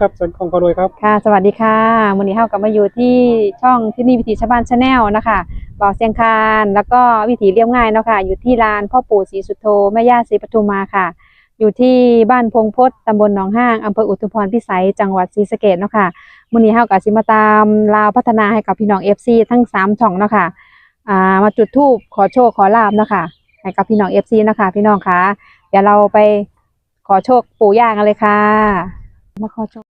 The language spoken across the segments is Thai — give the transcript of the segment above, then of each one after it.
ครับส่วนของพอรวยครับ ค่ะ สวัสดีค่ะวันนี้เฮากลับมาอยู่ที่ช่องที่นี่วิถีชาวบ้านชาแนลนะคะบ่าวเสียงคานแล้วก็วิถีเรียบง่ายเนาะค่ะอยู่ที่ลานพ่อปู่ศรีสุโธแม่ย่าศรีปทุมมาค่ะ อยู่ที่บ้านพงพศตำบลหนองห้างอำเภออุทุมพรพิสัยจังหวัดศรีสะเกษเนาะค่ะวันนี้เฮากับสิมาตามลาวพัฒนาให้กับพี่น้อง FC ทั้งสามช่องเนาะค่ะอ่ามาจุดธูปขอโชคขอลาบเนาะค่ะให้กับพี่น้อง FC เนาะค่ะพี่น้องค่ะเดี๋ยวเราไปขอโชคปู่ย่ากันเลยค่ะ มาขอโชค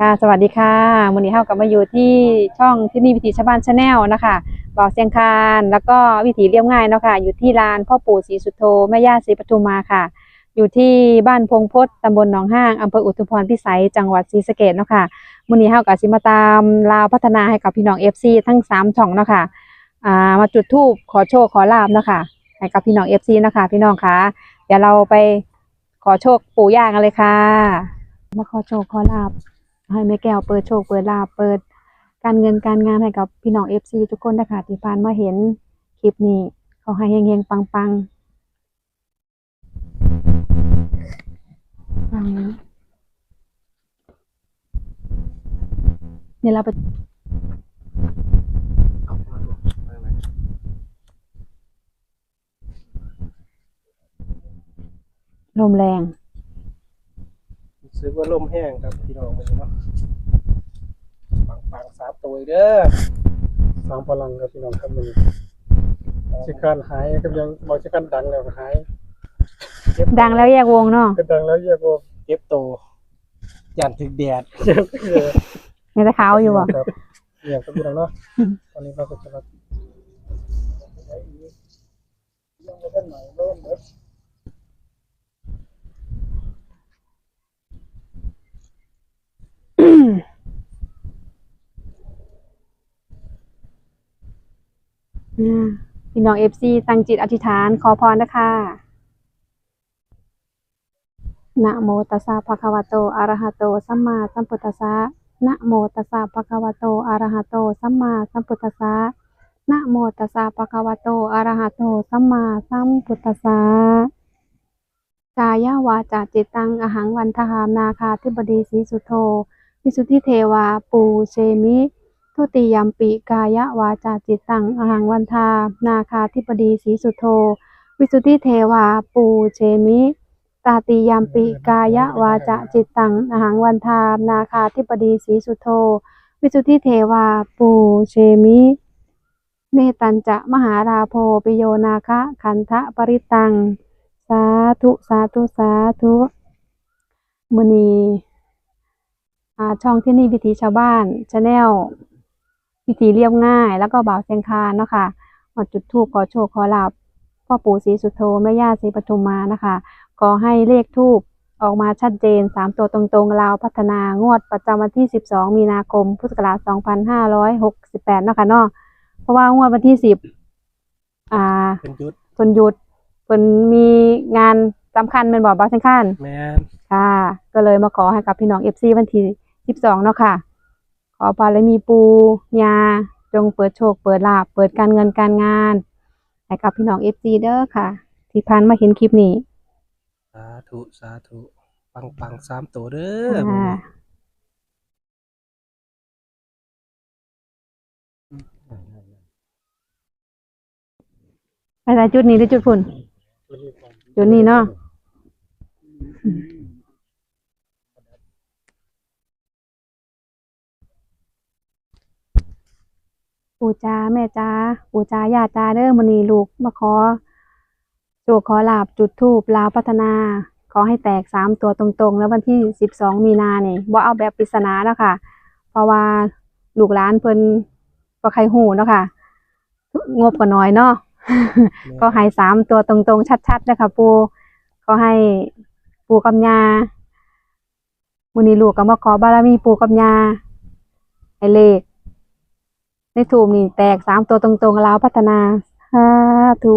ค่ะสวัสดีค่ะวันนี้เฮากลับมาอยู่ที่ช่องที่นี่วิถีชาวบ้านชาแนลนะคะบ่าวเสียงคานแล้วก็วิถีเรียบง่ายเนาะค่ะอยู่ที่ลานพ่อปู่ศรีสุโธแม่ย่าศรีปทุมมาค่ะ อยู่ที่บ้านพงพศตำบลหนองห้างอำเภออุทุมพรพิสัยจังหวัดศรีสะเกษเนาะค่ะวันนี้เฮากับสิมาตามลาวพัฒนาให้กับพี่น้อง FC ทั้งสามช่องเนาะค่ะอ่ามาจุดธูปขอโชคขอลาบเนาะค่ะให้กับพี่น้อง FC เนาะค่ะพี่น้องค่ะเดี๋ยวเราไปขอโชคปู่ย่ากันเลยค่ะ มาขอโชคขอลาบให้แม่แก้วเปิดโชคเปิดลาบเปิด การเงินการงานให้กับพี่น้องเอฟซีทุกคนนะคะที่ผ่านมาเห็นคลิปนี้ขอให้เฮงๆปังๆ ปังเนี่ยเราไปลมแรงซื้อว่าลมแห้งครับพี่น้องมันเนาะปังปังๆสามตัวอีกเด้อสามพลังครับพี่น้องครับมันชิการหายก็ยังบอกชิการดังแล้วก็หายเก็บ ดังแล้วแยกวงเนาะก็ดังแล้วแยกว่าเก็บโตยันถึงแดดยังจะขาวอยู่บ่ครับเนี่ยครับพี่น้องเนาะตอนนี้เราก็จะมายังไม่ทันไหนเริ่มเด้ออ่าพี่น้องเอฟซีตั้งจิตอธิษฐานขอพรนะคะ นะโมตัสสะภะคะวะโต อะระหะโต สัมมาสัมพุทธัสสะ นะโมตัสสะภะคะวะโต อะระหะโต สัมมาสัมพุทธัสสะ นะโมตัสสะภะคะวะโต อะระหะโต สัมมาสัมพุทธัสสะ กายวาจาจิตตัง อหังวันทหามนาคาธิบดีศีสุโธวิสุทธิเทวา ปูเชมิ ทุติยมปิกายวาจาจิตตัง อหังวันทา นาคาธิปดีสีสุโธวิสุทธิเทวา ปูเชมิ ตาติยามปิกายวาจาจิตตังอหังวันทามนาคาธิปดีสีสุโธ วิสุทธิเทวาปูเชมิ เมตัญจะมหาราโพปิโยนาคะขันธะปริตัง สาธุสาธุสาธุมณีช่องที่นี่วิถีชาวบ้านชาแนลวิธีเรียบง่าย แล้วก็บ่าวเซยงคานเนาะค่ะจุดธูปขอโชคขอลาบพ่อปู่ศรีสุโธแม่ย่าศรีปทุมมานะคะ ขอให้เลขทูปออกมาชัดเจนสามตัวตรงๆลาวพัฒนางวดประจำวันที่ 12 มีนาคม พุทธศักราช 2568 เนาะคะเนาะเพราะว่างวดวันที่ 10 อ่าเป็นยุดเพิ่นหยุดเพิ่นมีงานสำคัญเป็นบ่บ่าวเซยงคานแมนค่ะ ก็เลยมาขอให้กับพี่น้องเอฟซีวันที่สิบสองเนาะค่ะ ขอบารมีปูยาจงเปิดโชค เปิดลาบเปิดการเงินการงานให้กับพี่น้องเอฟซีเด้อค่ะ ที่ผ่านมาเห็นคลิปนี้สาธุสาธุปังปังๆสามตัวเด้ออ่าไปใส่จุดนี้หรือจุดฝุ่นจุดนี้เนาะปู่จ้าแม่จ้าปู่จ้าย่าจ้าเด้อมื้อนี้ลูกมาขอ โจกขอลาบจุดธูปลาวพัฒนา ขอให้แตกสามตัวตรงๆ แล้ววันที่สิบสองมีนาเนี่ยบ่เอาแบบปริศนาแล้วค่ะ เพราะว่าลูกหลานเพิ่นบ่ใครหูเนาะค่ะ งบก็น้อยเนาะก็ให้สามตัวตรงๆ ชัดๆนะคะปูก็ให้ปูกับยามื้อนี้ลูกก็มาขอบารมีปูกับยาให้เลขในถูมนี่แตกสามตัวตรงๆลาวพัฒนาสาธุ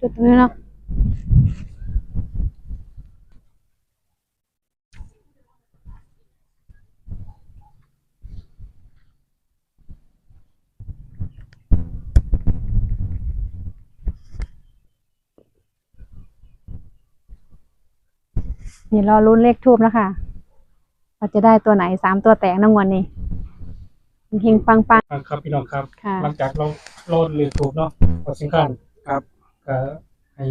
จุดตรงนี้เนาะนี่รอลุ้นเลขทูบแล้วค่ะว่าจะได้ตัวไหนสามตัวแตกน้องวันนี้เฮงปังปังครับพี่น้องครับ ค่ะ หลังจากเราโหลดหรือถูกเนาะพอสิงคันครับ ก็ให้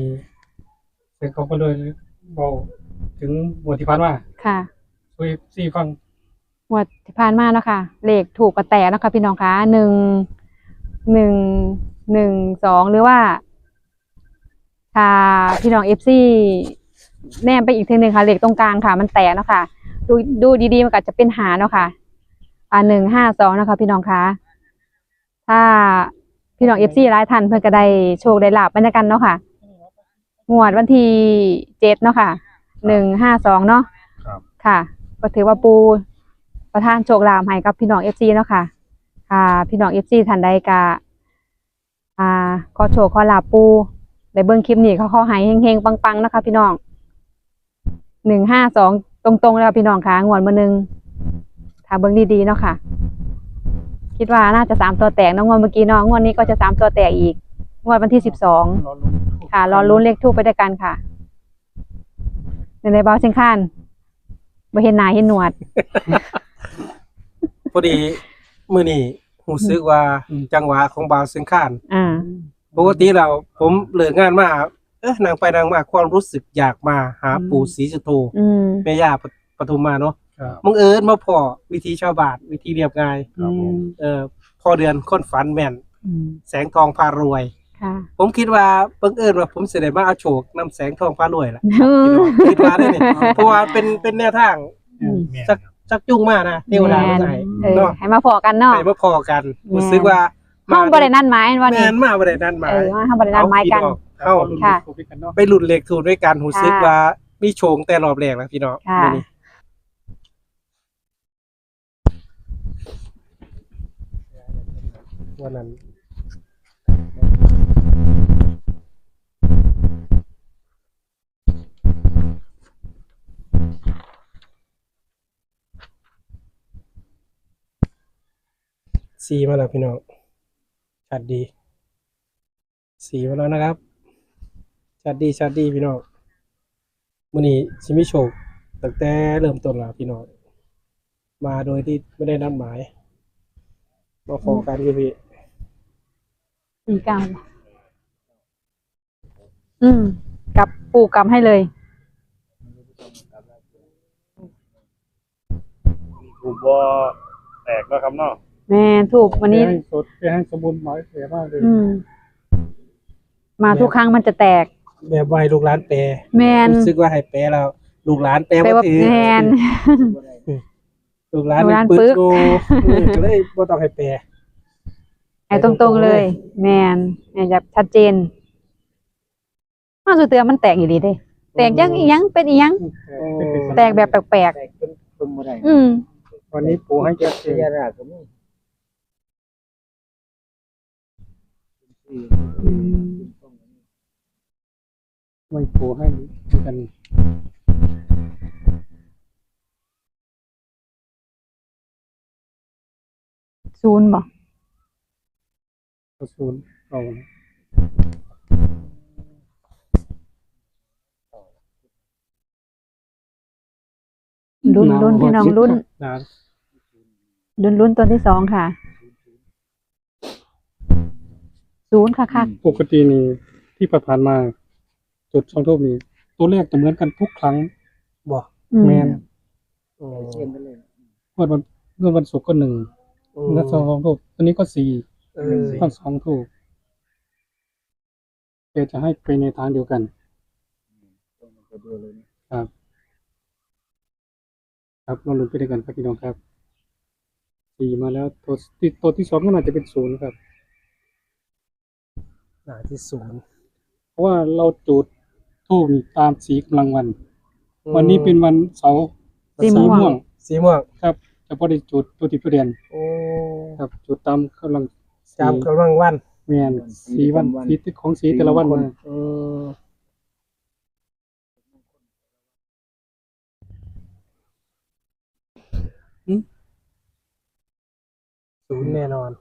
เสร็จเขาก็เลยบอกถึงหมวดที่ผ่านมาค่ะช่วยซี่ฟังงวดที่ผ่านมาเนาะค่ะเลขถูกกระแตเนาะค่ะพี่น้องคะหนึ่งหนึ่งหนึ่งสองหรือว่าถ้าพี่น้องเอฟซีแนมไปอีกทีหนึ่งค่ะเลขตรงกลางค่ะ มันแตกเนาะค่ะ ดูดูดีๆมันก็จะเป็นหาเนาะค่ะ อ่าหนึ่งห้าสองนะคะพี่น้องคะถ้า พี่น้องเอฟซีหลายท่านเพื่อก็ได้โชคได้ลาบไปด้วยกันเนาะค่ะงวดวันที่เจ็ดเนาะค่ะหนึ่งห้าสองเนาะครับ ค่ะ ก็ถือว่าปูประทานโชคลาภให้กับพี่น้องเอฟซีเนาะค่ะ ค่ะ พี่น้องเอฟซีท่านใดกะอ่าขอโชคขอลาบปูได้เบิ่งคลิปนี้เขาขอให้เฮงๆปังๆนะคะ พี่น้องหนึ่งห้าสองตรงๆเลยค่ะพี่น้องค่ะงวดมือหนึ่งถ้าเบิ่งดีๆเนาะค่ะ คิดว่าน่าจะสามตัวแตกเน้องงวดเมื่อกี้เนาะงวดนี้ก็จะสามตัวแตกอีก งวดวันที่สิบสองรอลุ้นถูกค่ะ รอลุ้นเลขทูปไปด้วยกันค่ะในในเบาเชิงข้านบ่เห็นหน้าเห็นหนวด พอดีมื้อนี้รู้สึกว่าจังหวะของบ่าวเซิงคานอ่า ปกติเราผมเลิกงานมาเอ๊ะนางไปนางมาความรู้สึกอยากมาหาปู่ศรีสุโธอืม แม่ย่าปปทุมมาเนาะ ครับมึงเอิญมาพอวิธีชาวบ้านวิธีเรียบง่ายครับผม เออพอเดือนคนฝันแม่น อืมแสงทองพารวย ค่ะผมคิดว่าบังเอิญว่าผมสิได้มาเอาโชคนำแสงทองพารวยล่ะอืคิดว่าได้นี่เพราะว่าเป็นเป็นแนวทางมสักสักจุ้งมากนะเทวดาแม่มานใส่เออเนาะให้มาพอกันเนาะไปมาพอกันแม่นรู้สึกว่าห้องบรินันไม้วันแมนี้นมาบ่ได้นั่นหมาย เออห้องบรินันไม้กัน เอ้าลุ้นค่ะถูกกันเนาะไปหลุดเหล็กถูกด้วยกันรู้สึกค่ะว่ามีโชงแต่รอบแรกแล้วพี่น้องค่ะ มื้อนี้ วันนั้นสีมาแล้วพี่น้องชัดดี สีมาแล้วนะครับชัดดีชัดดีพี่น้องมื้อนี้สิมีโชคตั้งแต่เริ่มต้นแล้วพี่น้องมาโดยที่ไม่ได้นัดหมายมาขอกันอยู่พี่ สี่เก้าอืมกลับปูกลับให้เลยถูกบ่แตกแล้วครับเนาะแม่ถูกวันนี้ ให้สดให้สมบูรณ์หมายเสียมากเลยอืม มาทุกครั้งมันจะแตก แบบว่าให้ลูกหลานแปลแมนรู้สึกว่าให้แปลแล้วลูกหลานแปลแปลบ่ว่าถือแมน ลูกหลานลูกหลานปึก ปึ๊กโกอืมก็เลยบ่ต้องให้แปล ไอ้ตรงๆเลย แมนแมนจะชัดเจนมาสุดเตือมันแตกอยู่ดีเด้ แตกยังอีหยังเป็นอีหยัง แตกแบบแปลกแตกเป็นตุ่มบ่ได้ๆอืม วันนี้ปูให้เจ็ชับดเจเสียนราก็มีไม่ปูให้กันศูนย์บอ กกระสุนเอานะลุ้นลุ้นพี่น้องลุ้นนะลุ้นลุ้นตัวที่สองค่ะศูนย์ค่ะค่ะปกตินี่ที่ผ่านๆมา จุดช่องทูบนี่ตัวเลขจะเหมือนกันทุกครั้งบ่อืมแมนอืมเสียงไปเลยวันวันเมื่อวันศุกร์ก็หนึ่งอืมแล้วสองถูกตัวนี้ก็สี่ เออทั้งสองถูกแกจะให้ไปในทางเดียวกันครับ ครับเราลุ้นไปด้วยกันครับพี่น้องครับสี่มาแล้วตัวที่ตัวที่สองก็น่าจะเป็นศูนย์ครับหน้าที่ศูนย์เพราะว่าเราจุดทูบตามสีกำลังวัน วันนี้เป็นวันเสาร์สีม่วง สีม่วงครับจะพอได้จุดตัวติดประเด็นโอ้ครับจุดตามกำลัง สีจำกำลังวันแมนสีวันสีของสีแต่ละวันมาอืมศูนย์แน่นอน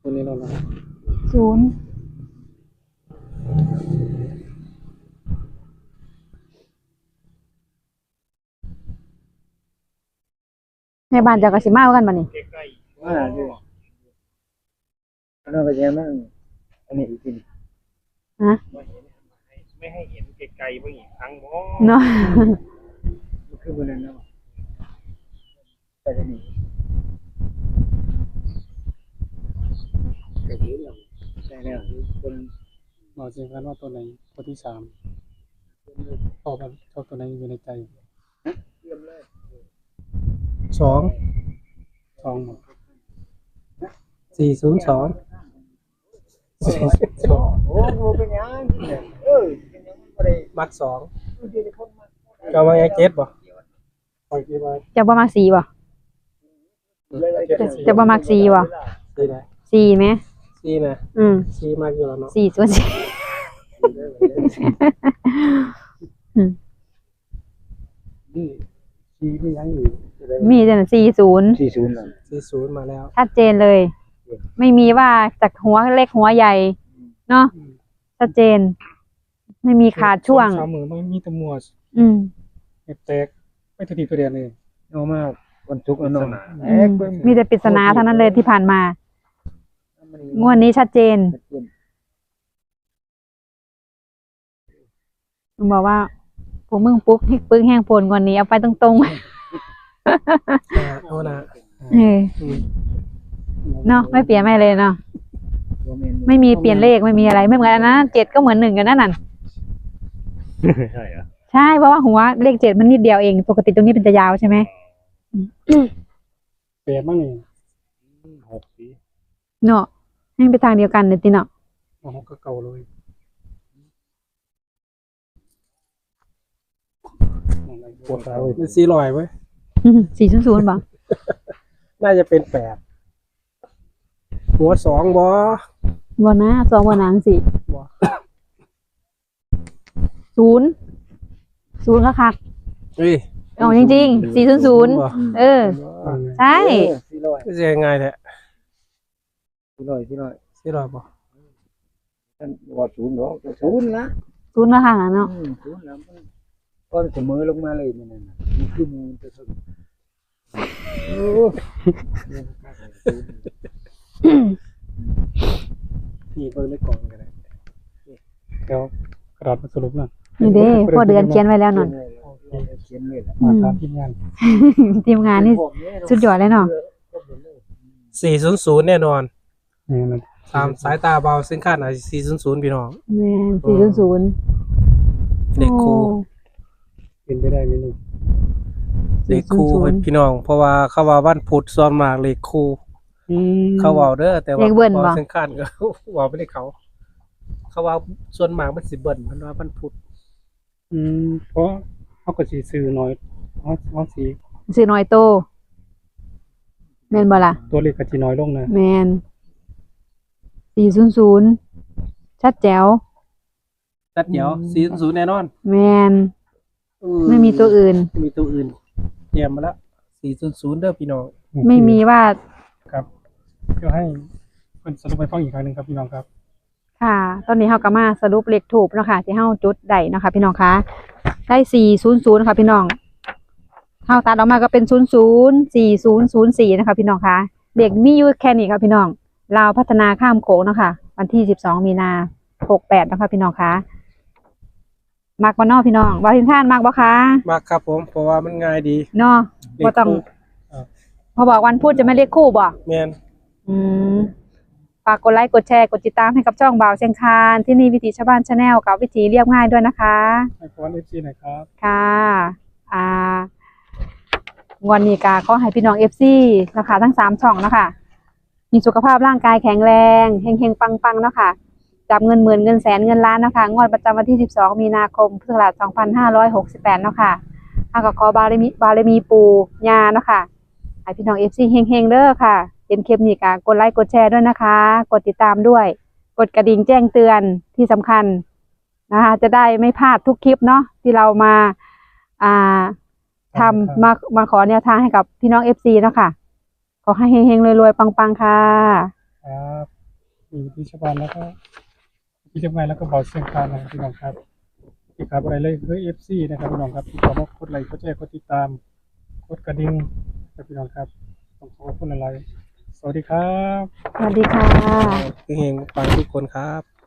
ตัวนี้เรานะศูนย์ ในบ้านเจะกระสิมาเอากันบ่นี่ใกล้ว่าด้วยอันนั้นก็ยังมันอันนี้อีกทีฮะๆไม่ให้เห็นไกลๆเมื่ออีกครั้งบ่เนาะมันคือมันนั่นเนาะแต่ทีนี้ก็เห็นแล้วแต่แล้วคนบอกจริงกันว่าตัวไหนตัวที่สามชอบมันชอบตัวไหนอยู่ในใจเยี่ยมเลย สองสองหมดสี่ศูนย์สองโอ้โหเป็นยังเออเป็นยังไม่ได้มักสองก็มาไอเจ็ดบ่ปล่อยที่ว่าจะบ่มักสีบ่จะจะบ่มักสีบ่สี่นะสีไหมสี่นะอืมสี่มากอยู่แล้วเนาะสี่ส่วนสี่นี่สี ไม่ยั้งอยู่มีแต่สี่ศูนย์สี่ศูนย์แล้วสี่ศูนย์มาแล้ว ชัดเจนเลย ไม่มีว่าจากหัวเล็กหัวใหญ่ เนาะชัดเจน ไม่มีขาดช่วงสามหมื่นไม่มีแตะมัวอืมแตกไม่ตัวติดประเด็นเลยเอามาวันศุกร์แล้วเนาะอืมมีแต่ปริศนาเท่านั้นเลยที่ผ่านมางวดนี้ชัดเจนบอกว่า ผมมึงปุ๊กให้ปึ้งแห้งโพนกว่านี้เอาไปตรงอ่าเอานะๆ เออเนาะไม่เปลี่ยนไม่เลยเนาะบ่แม่นไม่มีเปลี่ยนเลขไม่มีอะไรไม่เหมือนอันนั้นเจ็ดก็เหมือนหนึ่งกันนั่นน่ะใช่เหรอใช่เพราะว่าหัวเลขเจ็ดมันนิดเดียวเองปกติตรงนี้เป็นจะยาวใช่ไหมเปลี่ยนบ้างนี่หกสีเนาะให้ไปทางเดียวกันเลยติเนาะโอ้โหก็เก่าเลย ปวดขาเลยสี่ร้อยไว้ยสี่ศูนย์ศูนย์ป่ะน่าจะเป็นแปดหัวสองบอบอนะสองบอนางสี่บ่ศูนย์ศูนย์ก็คักเฮ้ยเอาจริงๆสี่ศูนย์ศูนย์บ่เออ ใช่เออสี่ร้อยก็จะยังไงแท้สี่ร้อยสี่ร้อยสี่ร้อยบ่ท่านว่าศูนย์เนาะก็ศูนย์ละศูนย์ก็คักอะเนาะอืมศูนย์แล้ว มันก็เสมอลงมาเลยนั่นน่ะมันคือมูลจะถึงโอ้นี่เพิ่งได้กล่องกันเลยเดี๋ยวกระดาษมาสรุปนะนี่เด้พอเดือนเขียนไว้แล้วนนเขียนเลยล่ะมาตามทีมงานทีมงานนี่สุดยอดเลยเนาะสี่ศูนย์ศูนย์แน่นอนนี่นะตามสายตาเบาเส้นคาดหน่อยสี่ศูนย์ศูนย์พี่น้องแม่สี่ศูนย์ศูนย์เด็กครู เป็นไปได้ไหมลูกเด็กครูเป็นพี่น้อง เพราะว่าเขาว่าวันพุธส่วนมากเลขครูอืม เขาเว้าเด้อแต่ว่าเลขเบิ้ลบ่เส้นคาดก็ เว้าไม่ได้เขา เขาว่าส่วนมากมันสิเบิ้ลมันว่าวันพุธอืมเพราะเขาก็สีซื้อน้อยเขาเขาสีซื้อน้อยโตแม่นบ่ล่ะ ตัวเลขก็จีน้อยลงนะแมนสี่ศูนย์ศูนย์ชัดแจ๋ว ตัดเดี๋ยวสี่ศูนย์แน่นอน แมน ไม่มีตัวอื่น ไม่มีตัวอื่นเตรียมมาแล้วสี่ศูนย์ศูนย์เด้อพี่น้องไม่มีว่าครับก็ให้เป็นสรุปไปฟังอีกครั้งหนึ่งครับพี่น้องครับ ค่ะ ตอนนี้เฮาก็มาสรุปเลขถูกเนาะค่ะ ที่เฮาจุดได้เนาะค่ะพี่น้องคะได้สี่ศูนย์ศูนย์ค่ะพี่น้องเฮาตัดออกมาก็เป็นศูนย์ศูนย์สี่ศูนย์ศูนย์สี่นะคะพี่น้องคะเลขมีอยู่แค่นี้ค่ะพี่น้องลาวพัฒนาข้ามโขงเนาะค่ะ วันที่12มีนา68เนาะคะพี่น้องคะ มักบ่เนอพี่น้องบ่ถึงท่านมักบ่คะมากครับผม เพราะว่ามันง่ายดีเนาะบ่ต้องพอบอกวันพูดจะไม่เรียกคู่บ่แมนอืมฝากกดไลค์กดแชร์กดติดตามให้กับช่องบ่าวเชียงคานที่นี่วิถีชาวบ้านชาแนลกับวิถีเรียบง่ายด้วยนะคะ ให้พรเอฟซีหน่อยครับ ค่ะ อ่างวันนี้กาขอให้พี่น้องเอฟซีนะคะทั้งสามช่องเนาะคะมีสุขภาพร่างกายแข็งแรง เฮงเฮงปังปังๆเนาะค่ะ จับเงินหมื่นเงินแสนเงินล้านเนาะคะงวดประจำวันที่ 12 มีนาคมพุทธศักราช2568เนาะค่ะข้าก็ขอบารมีบารมีปูญาเนาะค่ะให้พี่น้องเอฟซีเฮงเฮงๆเด้อค่ะเป็นคลิปนี้กากดไลค์กดแชร์ด้วยนะคะ กดติดตามด้วย กดกระดิ่งแจ้งเตือนที่สำคัญนะคะจะได้ไม่พลาดทุกคลิปเนาะที่เรามาอ่าทำมามาขอแนวทางให้กับพี่น้องเอฟซีเนาะค่ะ ขอให้เฮงๆรวยๆปังๆค่ะ ครับมีวิธีชาวบ้านแล้วก็ วิธีชาวบ้านแล้วก็บอกเสียงคานนะครับพี่น้องครับที่ครับอะไรเลยคือเอฟซีนะครับพี่น้องครับที่ขอมากดไลค์กดแชร์กดติดตามกดกระดิ่งนะครับพี่น้องครับต้องขอขอบคุณอะไรสวัสดีครับ สวัสดีค่ะ เฮงๆปังทุกคนครับ